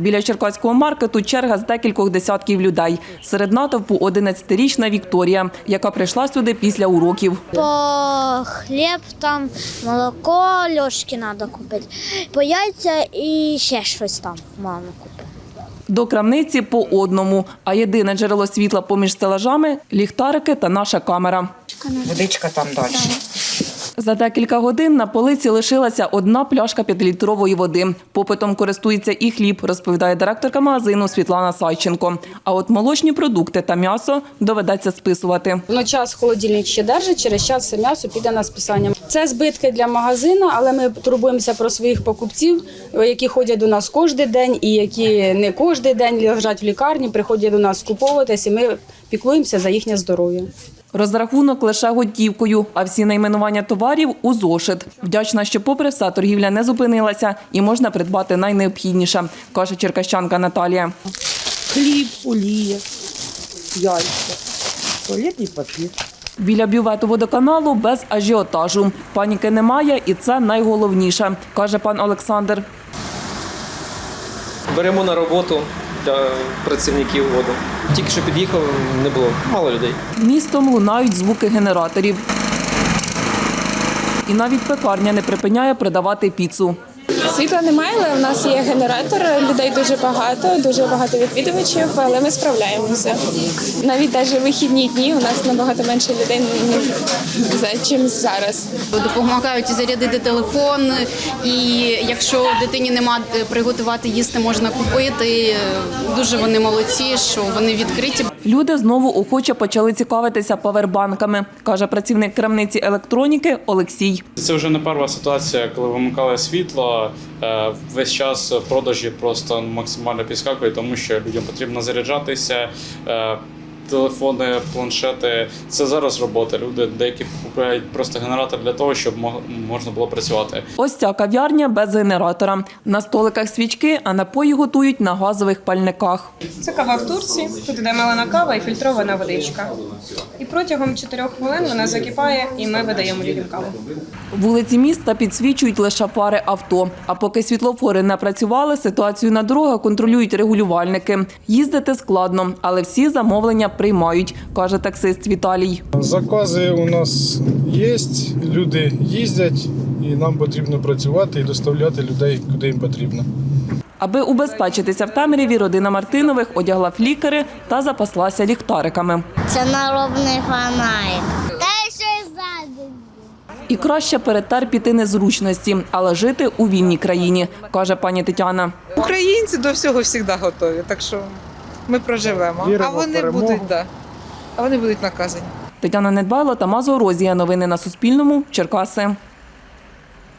Біля черкаського маркету черга з декількох десятків людей. Серед натовпу 11-річна Вікторія, яка прийшла сюди після уроків. По хліб, там молоко, льошки треба купити, по яйця і ще щось там мама купить. До крамниці по одному, а єдине джерело світла поміж стелажами – ліхтарики та наша камера. Водичка там далі. За декілька годин на полиці лишилася одна пляшка п'ятилітрової води. Попитом користується і хліб, розповідає директорка магазину Світлана Сайченко. А от молочні продукти та м'ясо доведеться списувати. Ну, час холодильник ще держить, через час все м'ясо піде на списання. Це збитки для магазину, але ми турбуємося про своїх покупців, які ходять до нас кожен день і які не кожен день лежать в лікарні, приходять до нас скуповуватись, і ми піклуємося за їхнє здоров'я. Розрахунок лише готівкою, а всі найменування товарів у зошит. Вдячна, що попри все торгівля не зупинилася і можна придбати найнеобхідніше, каже черкащанка Наталія. хліб, олія, яйця, туалетний папір. Біля бювету водоканалу без ажіотажу. Паніки немає, і це найголовніше, каже пан Олександр. Беремо на роботу для працівників воду. Тільки що під'їхав, не було мало людей. Містом лунають звуки генераторів. І навіть пекарня не припиняє продавати піцу. Світла немає, але в нас є генератор. Людей дуже багато, дуже багато відвідувачів, але ми справляємося. Навіть навіть вихідні дні у нас набагато менше людей ніж чим зараз. Допомагають зарядити телефон, і якщо дитині нема приготувати їсти, можна купити. Дуже вони молодці, що вони відкриті. Люди знову охоче почали цікавитися павербанками, каже працівник крамниці електроніки Олексій. Це вже не перша ситуація, коли вимикали світло. Е, Весь час продажі просто максимально підскакують, тому що людям потрібно заряджатися. Телефони, планшети це зараз робота. Люди деякі купують просто генератор для того, щоб мог- можна було працювати. Ось ця кав'ярня без генератора. На столиках свічки, а напої готують на газових пальниках. Це кава в турці. Тут іде мелена кава і фільтрована водичка. І протягом 4 хвилин вона закипає, і ми видаємо людям каву. Вулиці міста підсвічують лише фари авто. А поки світлофори не працювали, ситуацію на дорогах контролюють регулювальники. Їздити складно, але всі замовлення приймають, каже таксист Віталій. Закази у нас є, люди їздять, і нам потрібно працювати і доставляти людей куди їм потрібно. Аби убезпечитися в темряві, родина Мартинових одягла флікери та запаслася ліхтариками. Це наробний фонарик. Та ще й ззаду. І краще перетерпіти незручності, але жити у вільній країні, каже пані Тетяна. Українці до всього завжди готові, так що ми проживемо. Віримо а в вони перемогу. будуть, да. а вони будуть наказані. Тетяна Недбайло, Тамазо Розія. Новини на Суспільному. Черкаси.